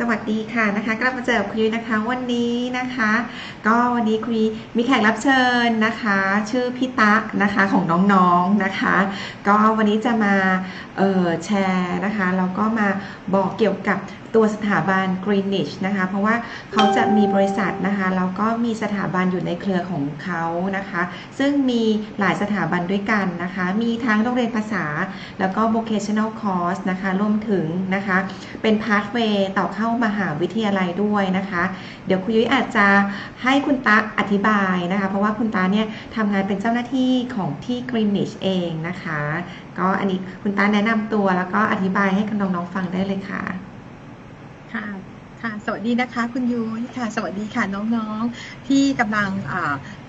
สวัสดีค่ะนะคะกลับมาเจอกับคุยนะคะวันนี้นะคะ ก็วันนี้คุยมีแขกรับเชิญนะคะ ชื่อพี่ตะนะคะของน้องๆนะคะ ก็วันนี้จะมาแชร์นะคะแล้วก็มาบอกเกี่ยวกับตัวสถาบัน Greenwich นะคะ เพราะว่าเขาจะมีบริษัทนะคะแล้วก็มีสถาบันอยู่ในเครือของเขานะคะ ซึ่งมีหลายสถาบันด้วยกันนะคะ มีทั้งโรงเรียนภาษา แล้วก็ vocational course นะคะรวมถึงนะคะ เป็น pathway ต่อเข้าามหาวิทยาลัยด้วยนะคะ เดี๋ยวคุณยุ้ยอาจจะให้คุณตาอธิบายนะคะ เพราะว่าคุณตาเนี่ยทำงานเป็นเจ้าหน้าที่ของที่ Greenwich เองนะคะ ก็อันนี้คุณตาแนะนำตัวแล้วก็อธิบายให้กับน้องๆฟังได้เลยค่ะ ค่ะ สวัสดีนะคะ คุณยุ้ยค่ะ สวัสดีค่ะน้องๆ ที่กำลัง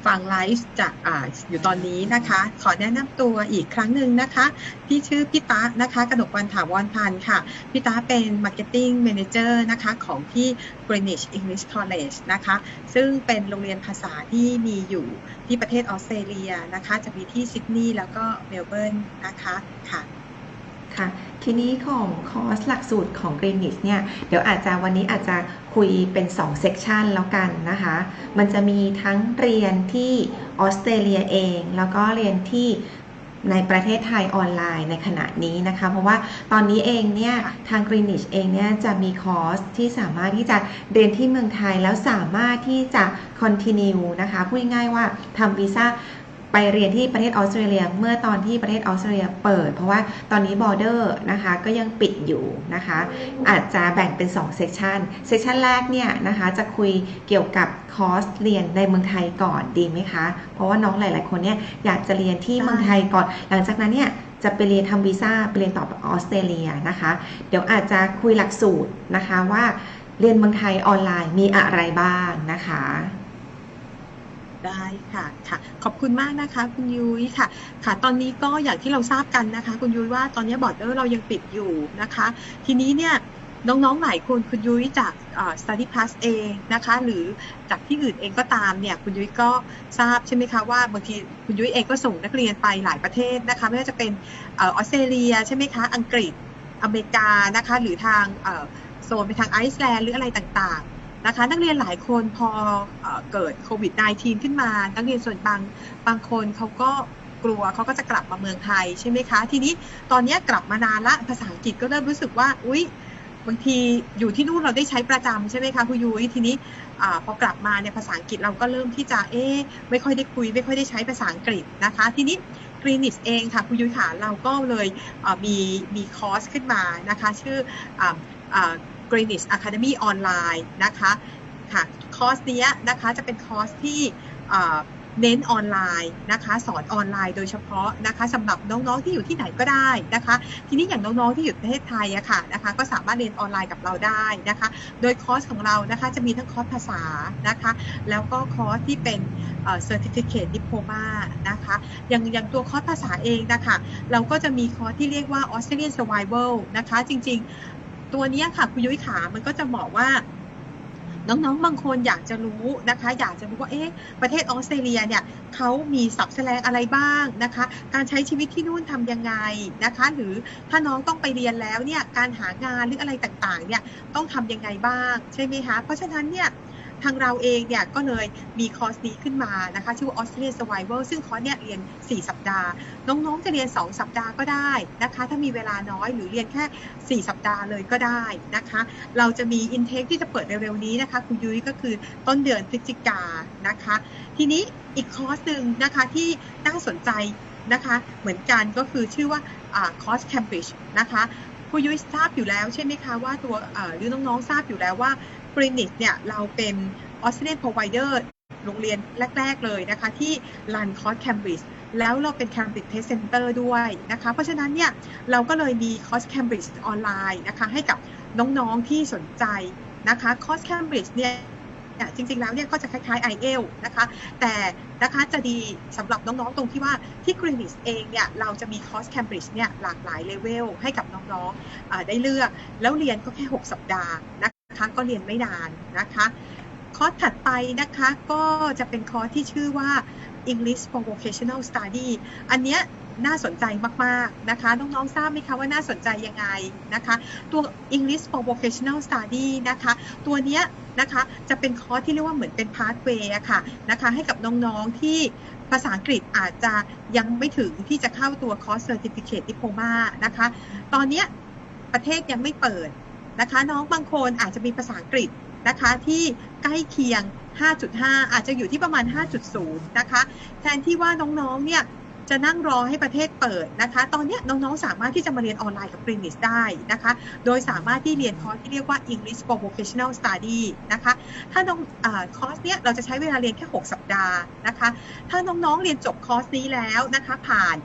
ฟังไลฟ์จากออยู่ตอนนี้นะคะ ขอแนะนำตัวอีกครั้งหนึ่งนะคะ พี่ชื่อพี่ตานะคะ กนกวันถาวรพันธ์ค่ะ พี่ตาเป็น Marketing Manager นะคะของที่ Greenwich English College นะคะ ซึ่งเป็นโรงเรียนภาษาที่มีอยู่ที่ประเทศออสเตรเลียนะคะ จะมีที่ซิดนีย์แล้วก็เมลเบิร์นนะคะค่ะ ค่ะทีนี้ของคอร์สหลักสูตรของ Greenwich เนี่ยเดี๋ยวอาจจะวันนี้อาจจะคุยเป็น2เซกชันแล้วกันนะคะ มันจะมีทั้งเรียนที่ออสเตรเลียเอง แล้วก็เรียนที่ในประเทศไทยออนไลน์ในขณะนี้นะคะ เพราะว่าตอนนี้เองเนี่ยทาง Greenwich เองเนี่ยจะมีคอร์สที่สามารถที่จะเรียนที่เมืองไทยแล้วสามารถที่จะ continue นะคะ พูดง่ายว่าทำวีซ่า ไปเรียนที่ประเทศออสเตรเลียเมื่อตอนที่ประเทศออสเตรเลียเปิด เพราะว่าตอนนี้บอร์เดอร์นะคะก็ยังปิดอยู่นะคะ อาจจะแบ่งเป็น2เซสชันเซสชันแรกเนี่ยนะคะจะคุยเกี่ยวกับคอร์สเรียนในเมืองไทยก่อนดีไหมคะ เพราะว่าน้องหลาย ๆ คนเนี่ยอยากจะเรียนที่เมืองไทยก่อน หลังจากนั้นเนี่ยจะไปเรียนทำวีซ่าไปเรียนต่อออสเตรเลียนะคะ เดี๋ยวอาจจะคุยหลักสูตรนะคะว่าเรียนเมืองไทยออนไลน์มีอะไรบ้างนะคะ ได้ค่ะค่ะ ขอบคุณมากนะคะ คุณยุ้ยค่ะ ค่ะ ตอนนี้ก็อย่างที่เราทราบกันนะคะ คุณยุ้ยว่าตอนนี้บอร์ดเดอร์เรายังปิดอยู่นะคะ ทีนี้เนี่ยน้องๆหลายคนคุณยุ้ยจากเอ่อ Study Plus เองนะคะ หรือจากที่อื่นเองก็ตามเนี่ยคุณยุ้ยก็ทราบใช่ไหมคะว่าบางทีคุณยุ้ยเองก็ส่งนักเรียนไปหลายประเทศนะคะไม่ว่าจะเป็นออสเตรเลียใช่ไหมคะอังกฤษอเมริกานะคะ หรือทางโซนไปทางไอซ์แลนด์หรืออะไรต่างๆ นะคะ นักเรียนหลายคนพอเกิดโควิด -19 ขึ้นมา นักเรียนส่วนบางบางคนเขาก็กลัวเขาก็จะกลับมาเมืองไทยใช่ไหมคะ ทีนี้ตอนนี้กลับมานานละภาษาอังกฤษก็เริ่มรู้สึกว่าอุ๊ยบางทีอยู่ที่นู่นเราได้ใช้ประจำใช่ไหมคะคุณยุ้ยทีนี้อพอกลับมาเนี่ยภาษาอังกฤษเราก็เริ่มที่จะเอ๊ไม่ค่อยได้คุย ไม่ค่อยได้ใช้ภาษาอังกฤษนะคะ ทีนี้ กรีนิชเองค่ะคุณยุ้ยค่ะเราก็เลยมีมีคอร์สขึ้นมานะคะชื่ออ่าอ่า Greenwich Academy ออนไลน์นะคะค่ะคอร์สเนี้ยนะคะจะเป็นคอร์สที่ เน้นออนไลน์นะคะ สอนออนไลน์โดยเฉพาะนะคะสำหรับน้องๆที่อยู่ที่ไหนก็ได้นะคะ ทีนี้อย่างน้องๆที่อยู่ประเทศไทยอะค่ะนะคะ ก็สามารถเรียนออนไลน์กับเราได้นะคะ โดยคอร์สของเรานะคะจะมีทั้งคอร์สภาษานะคะ แล้วก็คอร์สที่เป็นเอ่อ certificate diploma นะคะอย่างอย่างตัวคอร์สภาษาเองนะคะเราก็จะมีคอร์สที่เรียกว่า Australian Survival นะคะ จริงๆ ตัวเนี้ยค่ะคุณยุ้ยขามันก็จะเหมาะว่า น้องๆ บางคนอยากจะรู้นะคะ อยากจะรู้ว่าเอ๊ะประเทศออสเตรเลียเนี่ยเขามีสับแสลงอะไรบ้างนะคะ การใช้ชีวิตที่นู่นทำยังไงนะคะ หรือถ้าน้องต้องไปเรียนแล้วเนี่ยการหางานหรืออะไรต่างๆเนี่ยต้องทำยังไงบ้างใช่ไหมคะเพราะฉะนั้นเนี่ย ทางเราเองเนี่ยก็เลยมีคอร์สนี้ขึ้นมานะคะ ชื่อว่า Australian Survival ซึ่งคอร์สเนี่ยเรียน 4 สัปดาห์ น้องๆจะเรียน 2 สัปดาห์ก็ได้นะคะ ถ้ามีเวลาน้อยหรือเรียนแค่ 4 สัปดาห์เลยก็ได้นะคะ เราจะมี intake ที่จะเปิดเร็วๆนี้นะคะคุณยุ้ยก็คือต้นเดือนพฤศจิกานนะคะ ทีนี้อีกคอร์สหนึ่งนะคะที่น่าสนใจนะคะเหมือนกันก็คือชื่อว่าคอร์ส Cambridge นะคะคุณยุ้ยทราบอยู่แล้วใช่ไหมคะว่าตัวหรือน้องๆทราบอยู่แล้วว่า กรีนิชเนี่ยเราเป็น Australian Provider โรงเรียนแรก ๆ เลยนะคะที่รันคอร์ส Cambridge แล้วเราเป็น Cambridge Test Center ด้วยนะคะ เพราะฉะนั้นเนี่ยเราก็เลยมีคอร์ส Cambridge ออนไลน์นะคะให้กับน้องๆที่สนใจนะคะคอร์ส Cambridge เนี่ยจริงๆแล้วเนี่ยก็จะคล้ายๆ IEL นะคะ แต่นะคะจะดีสำหรับน้องๆตรงที่ว่าที่ Greenwich เองเนี่ยเราจะมีคอร์ส Cambridge เนี่ยหลากหลายเลเวลให้กับน้องๆได้เลือก แล้วเรียนก็แค่ 6 สัปดาห์นะ คะก็เรียนไม่นานนะคะคอร์สถัดไปนะคะก็จะเป็นคอร์สที่ชื่อว่า English for Vocational Study อันเนี้ยน่าสนใจมาก ๆ นะคะ น้อง ๆ ทราบไหมคะว่าน่าสนใจยังไงนะคะ ตัว English for Vocational Study นะคะ ตัวเนี้ยนะคะจะเป็นคอร์สที่เรียกว่าเหมือนเป็น pathway อะค่ะนะคะให้กับน้อง ๆ ที่ภาษาอังกฤษอาจจะยังไม่ถึงที่จะเข้าตัวคอร์ส Certificate Diploma นะคะ ตอนเนี้ยประเทศยังไม่เปิด นะคะ น้องบางคนอาจจะมีภาษาอังกฤษนะคะที่ใกล้เคียง 5.5 อาจจะอยู่ที่ประมาณ 5.0 นะคะ แทนที่ว่าน้องๆ เนี่ยจะนั่งรอให้ประเทศเปิดนะคะ ตอนนี้น้องๆ สามารถที่จะมาเรียนออนไลน์กับ Greenwich ได้นะคะ โดยสามารถที่เรียนคอร์สที่เรียกว่า English for Vocational Study นะคะ ถ้าน้องอคอร์สเนี้ยเราจะใช้เวลาเรียนแค่ 6 สัปดาห์นะคะ ถ้าน้องๆ เรียนจบคอร์สนี้แล้วนะคะผ่าน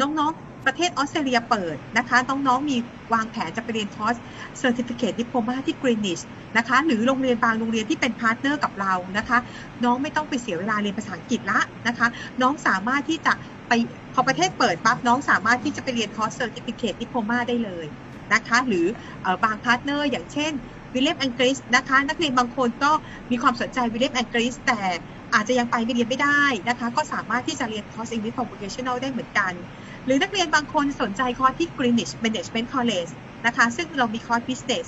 น้องๆ ประเทศออสเตรเลียเปิดนะคะน้องๆมีวางแผนจะไปเรียนคอร์ส Certificate Diploma ที่ Greenwich นะคะหรือโรงเรียนบางโรงเรียนที่เป็นพาร์ทเนอร์กับเรานะคะ น้องไม่ต้องไปเสียเวลาเรียนภาษาอังกฤษละนะคะ น้องสามารถที่จะไปพอประเทศเปิดปั๊บน้องสามารถที่จะไปเรียนคอร์ส Certificate Diploma ได้เลยนะคะหรือบางพาร์ทเนอร์อย่างเช่นวิลเลียมอังกฤษนะคะนักเรียนบางคนก็มีความสนใจวิลเลียมอังกฤษแต่อาจจะยังไปเรียนไม่ได้นะคะ ก็สามารถที่จะเรียนคอร์ส English for Vocational ได้เหมือนกัน หรือนักเรียนบางคนสนใจคอร์สที่ Greenwich Management College นะคะ ซึ่งเรามีคอร์ส Business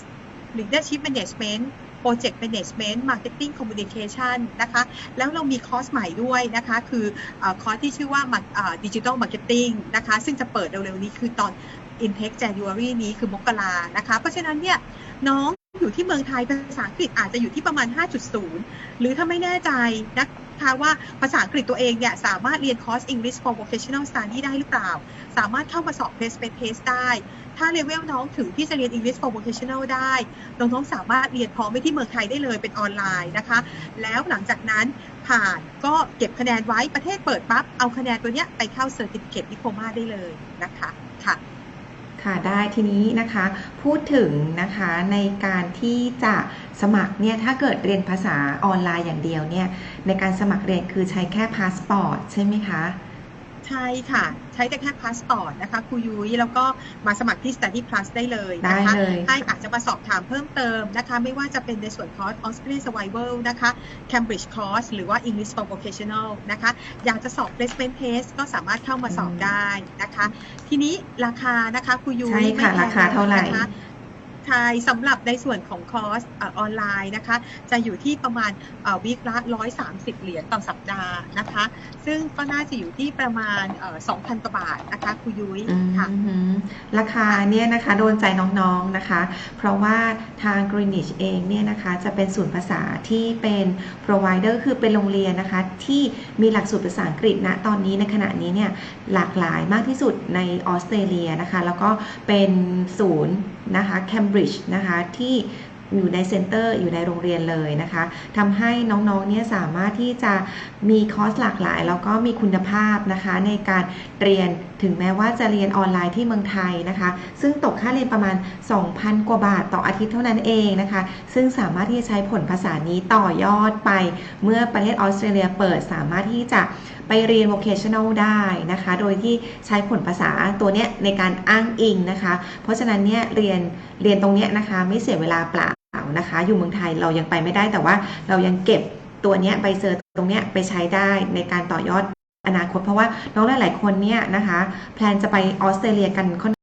Leadership Management Project Management Marketing Communication นะคะ แล้วเรามีคอร์สใหม่ด้วยนะคะ คือคอร์สที่ชื่อว่า Digital Marketing นะคะ ซึ่งจะเปิดเร็วๆนี้คือตอน Intake January นี้คือมกรานะคะ เพราะฉะนั้นเนี่ยน้องอยู่ที่เมืองไทยภาษาอังกฤษอาจจะอยู่ที่ประมาณ 5.0 หรือถ้าไม่แน่ใจนะ คะว่าภาษาอังกฤษตัวเองเนี่ยสามารถเรียนคอร์ส English for Vocational Study ได้หรือเปล่า สามารถเข้ามาสอบ Placement Test ได้ ถ้าเลเวลน้องถึงที่จะเรียน English for Vocational ได้น้องๆสามารถเรียนพร้อมไว้ที่เมืองไทยได้เลยเป็นออนไลน์นะคะ แล้วหลังจากนั้นผ่านก็เก็บคะแนนไว้ประเทศเปิดปั๊บเอาคะแนนตัวเนี้ยไปเข้า Certificate Diploma ได้เลยนะคะค่ะ ค่ะได้ทีนี้นะคะพูดถึงนะคะในการที่จะสมัครเนี่ยถ้าเกิดเรียนภาษาออนไลน์อย่างเดียวเนี่ยในการสมัครเรียนคือใช้แค่พาสปอร์ตใช่ไหมคะ ใช่ค่ะ ใช้แต่แค่พาสปอร์ตนะคะครูยุ้ยแล้วก็มาสมัครที่ Study Plus ได้เลยได้นะคะเลยให้อาจจะมาสอบถามเพิ่มเติมนะคะ ไม่ว่าจะเป็นในส่วนคอร์ส Australian Survival นะคะ Cambridge Course หรือว่า English for Vocational นะคะ อยากจะสอบ Placement Test ก็สามารถเข้ามาสอบได้นะคะ ทีนี้ราคานะคะครูยุ้ยใช่ค่ะไม่แพงราคาเท่าไหร่ นะคะใช่สำหรับในส่วนของคอร์สออนไลน์นะคะ จะอยู่ที่ประมาณวิคละ 130 เหรียญต่อสัปดาห์นะคะ ซึ่งก็น่าจะอยู่ที่ประมาณ 2,000กว่าบาทนะคะครูยุ้ยค่ะราคาเนี่ยนะคะโดนใจน้องๆนะคะ เพราะว่าทาง Greenwich เองเนี่ยนะคะจะเป็นศูนย์ภาษาที่เป็น provider คือเป็นโรงเรียนนะคะ ที่มีหลักสูตรภาษาอังกฤษณตอนนี้ในขณะนี้เนี่ยหลากหลายมากที่สุดในออสเตรเลียนะคะ แล้วก็เป็นศูนย์ นะคะ Cambridge นะคะที่อยู่ในเซ็นเตอร์อยู่ในโรงเรียนเลยนะคะทำให้น้องๆเนี่ยสามารถที่จะมีคอร์สหลากหลาย แล้วก็มีคุณภาพนะคะในการเรียนถึงแม้ว่าจะเรียนออนไลน์ที่เมืองไทยนะคะ ซึ่งตกค่าเรียนประมาณ 2,000 กว่าบาทต่ออาทิตย์เท่านั้นเองนะคะ ซึ่งสามารถที่จะใช้ผลภาษานี้ต่อยอดไป เมื่อประเทศออสเตรเลียเปิดสามารถที่จะ ไปเรียน vocational ได้นะคะ โดยที่ใช้ผลภาษาตัวเนี้ยในการอ้างอิงนะคะ เพราะฉะนั้นเนี่ยเรียนเรียนตรงเนี้ยนะคะ ไม่เสียเวลาเปล่านะคะ อยู่เมืองไทยเรายังไปไม่ได้แต่ว่าเรายังเก็บตัวเนี้ยใบเซอร์ตรงเนี้ยไปใช้ได้ในการต่อยอดอนาคต เพราะว่าน้องหลาย ๆ คนเนี่ยนะคะ แพลนจะไปออสเตรเลียกันค่อน